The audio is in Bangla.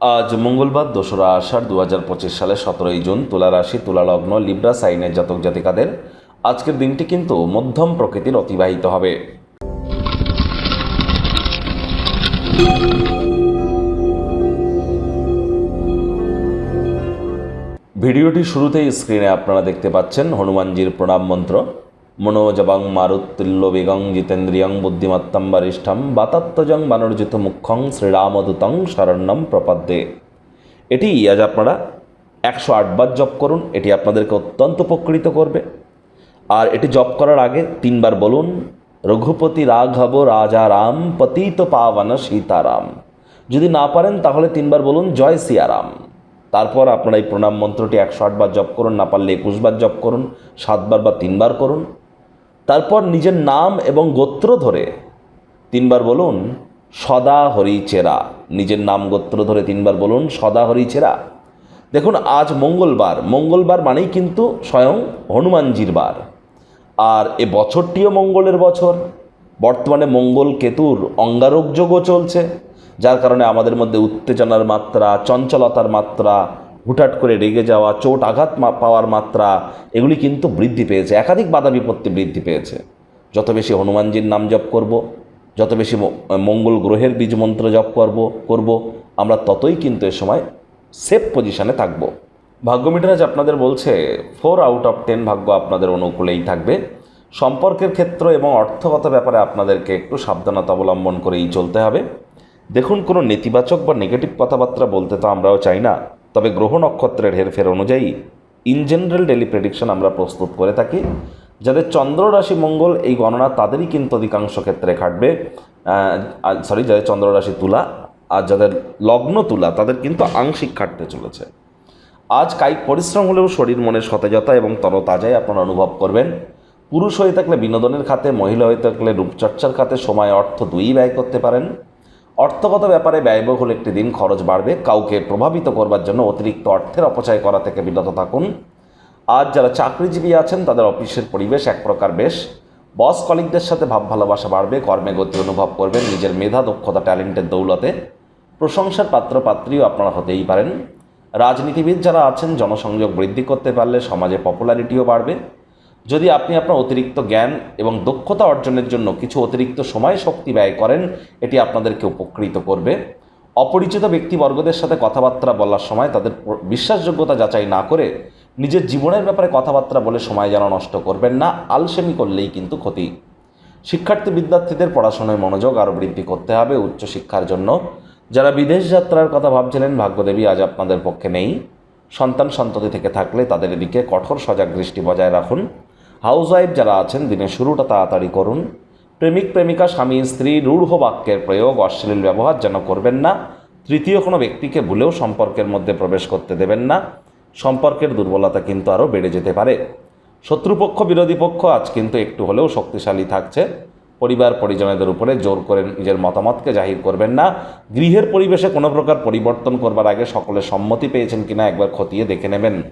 আজ মঙ্গলবার দোসরা আষাঢ় দু হাজার পঁচিশ সালে সতেরোই জুন তুলা রাশি, তুলা লগ্ন, লিব্রা, সাইনের জাতক জাতিকাদের আজকের দিনটি কিন্তু মধ্যম প্রকৃতির অতিবাহিত হবে। ভিডিওটি শুরুতেই স্ক্রিনে আপনারা দেখতে পাচ্ছেন হনুমানজির প্রণাম মন্ত্র। মনোজবাং মারুতুল্য বেগং জিতেন্দ্রিয়ং বুদ্ধিমত্তম বরিষ্ঠম বাতাত্মজং বানর্জিত মুখ্যং শ্রীরামদূতং শরণ্যম প্রপদ্যে। এটি আজ আপনারা একশো আটবার জপ করুন, এটি আপনাদেরকে অত্যন্ত উপকৃত করবে। আর এটি জপ করার আগে তিনবার বলুন, রঘুপতি রাঘব রাজা রাম পতিত পাবন সীতারাম। যদি না পারেন, তাহলে তিনবার বলুন, জয় সিয়ারাম। তারপর আপনারা এই প্রণাম মন্ত্রটি একশো আটবার জপ করুন, না পারলে একুশবার জপ করুন, সাতবার বা তিনবার করুন। তারপর নিজের নাম এবং গোত্র ধরে তিনবার বলুন, সদা হরি চেরা। নিজের নাম গোত্র ধরে তিনবার বলুন, সদা হরি চেরা। দেখুন, আজ মঙ্গলবার। মঙ্গলবার মানেই কিন্তু স্বয়ং হনুমানজির বার। আর এ বছরটিও মঙ্গলের বছর। বর্তমানে মঙ্গল কেতুর অঙ্গারক যোগও চলছে, যার কারণে আমাদের মধ্যে উত্তেজনার মাত্রা, চঞ্চলতার মাত্রা হুটহাট করে রেগে যাওয়া, চোট আঘাত পাওয়ার মাত্রা, এগুলি কিন্তু বৃদ্ধি পেয়েছে। একাধিক বাধা বিপত্তি বৃদ্ধি পেয়েছে। যত বেশি হনুমানজির নাম জপ করব, যত বেশি মঙ্গল গ্রহের বীজ মন্ত্র জপ করব করব, আমরা ততই কিন্তু এ সময় সেফ পজিশনে থাকব। ভাগ্য মিটারাজ আপনাদের বলছে ফোর আউট অফ টেন ভাগ্য আপনাদের অনুকূলেই থাকবে। সম্পর্কের ক্ষেত্র এবং অর্থগত ব্যাপারে আপনাদেরকে একটু সাবধানতা অবলম্বন করেই চলতে হবে। দেখুন, কোনো নেতিবাচক বা নেগেটিভ কথাবার্তা বলতে তো আমরাও চাই না। তবে গ্রহ নক্ষত্রের হেরফের অনুযায়ী ইন জেনারেল ডেলি প্রেডিকশন আমরা প্রস্তুত করে থাকি। যাদের চন্দ্র রাশি মঙ্গল, এই গণনা তাদেরই কিন্তু অধিকাংশ ক্ষেত্রে খাটবে সরি যাদের চন্দ্র রাশি তুলা আর যাদের লগ্ন তুলা, তাদের কিন্তু আংশিক খাটতে চলেছে। আজ কায়িক পরিশ্রম হলেও শরীর মনের সতেজতা এবং তরতাজাই আপনারা অনুভব করবেন। পুরুষ হয়ে থাকলে বিনোদনের খাতে, মহিলা হয়ে থাকলে রূপচর্চার খাতে সময়, অর্থ দুই ব্যয় করতে পারেন। অর্থগত ব্যাপারে ব্যয়বহুল একটি দিন খরচ বাড়বে। কাউকে প্রভাবিত করবার জন্য অতিরিক্ত অর্থের অপচয় করা থেকে বিরত থাকুন। আজ যারা চাকরিজীবী আছেন, তাদের অফিসের পরিবেশ এক প্রকার বেশ। বস কলিগদের সাথে ভাব ভালোবাসা বাড়বে, কর্মে গতি অনুভব করবেন, নিজের মেধা, দক্ষতা, ট্যালেন্টের দৌলতে। প্রশংসার পাত্র পাত্রীও আপনারা হতেই পারেন। রাজনীতিবিদ যারা আছেন, জনসংযোগ বৃদ্ধি করতে পারলে সমাজে পপুলারিটিও বাড়বে। যদি আপনি আপনার অতিরিক্ত জ্ঞান এবং দক্ষতা অর্জনের জন্য কিছু অতিরিক্ত সময় শক্তি ব্যয় করেন, এটি আপনাদেরকে উপকৃত করবে। অপরিচিত ব্যক্তিবর্গদের সাথে কথাবার্তা বলার সময় তাদের বিশ্বাসযোগ্যতা যাচাই না করে নিজের জীবনের ব্যাপারে কথাবার্তা বলে সময় যেন নষ্ট করবেন না, আলসেমি করলেই কিন্তু ক্ষতি। শিক্ষার্থী বিদ্যার্থীদের পড়াশোনায় মনোযোগ আরও বৃদ্ধি করতে হবে উচ্চশিক্ষার জন্য। যারা বিদেশ যাত্রার কথা ভাবছিলেন, ভাগ্যদেবী আজ আপনাদের পক্ষে নেই। সন্তান সন্ততি থেকে থাকলে তাদের এদিকে কঠোর সজাগ দৃষ্টি বজায় রাখুন। হাউস ওয়াইফ যারা আছেন, দিনের শুরুটা তাড়াতাড়ি করুন। প্রেমিক, প্রেমিকা, স্বামী, স্ত্রী, রূঢ় বাক্যের প্রয়োগ, অশ্লীল ব্যবহার যেন করবেন না। তৃতীয় কোনো ব্যক্তিকে ভুলেও সম্পর্কের মধ্যে প্রবেশ করতে দেবেন না। সম্পর্কের দুর্বলতা কিন্তু আরও বেড়ে যেতে পারে। শত্রুপক্ষ, বিরোধী পক্ষ আজ কিন্তু একটু হলেও শক্তিশালী থাকছে। পরিবার, পরিজনদের উপরে জোর করে নিজের মতামতকে জাহির করবেন না। গৃহের পরিবেশে কোনো প্রকার পরিবর্তন করবার আগে সকলে সম্মতি পেয়েছেন কিনা একবার খতিয়ে দেখে নেবেন।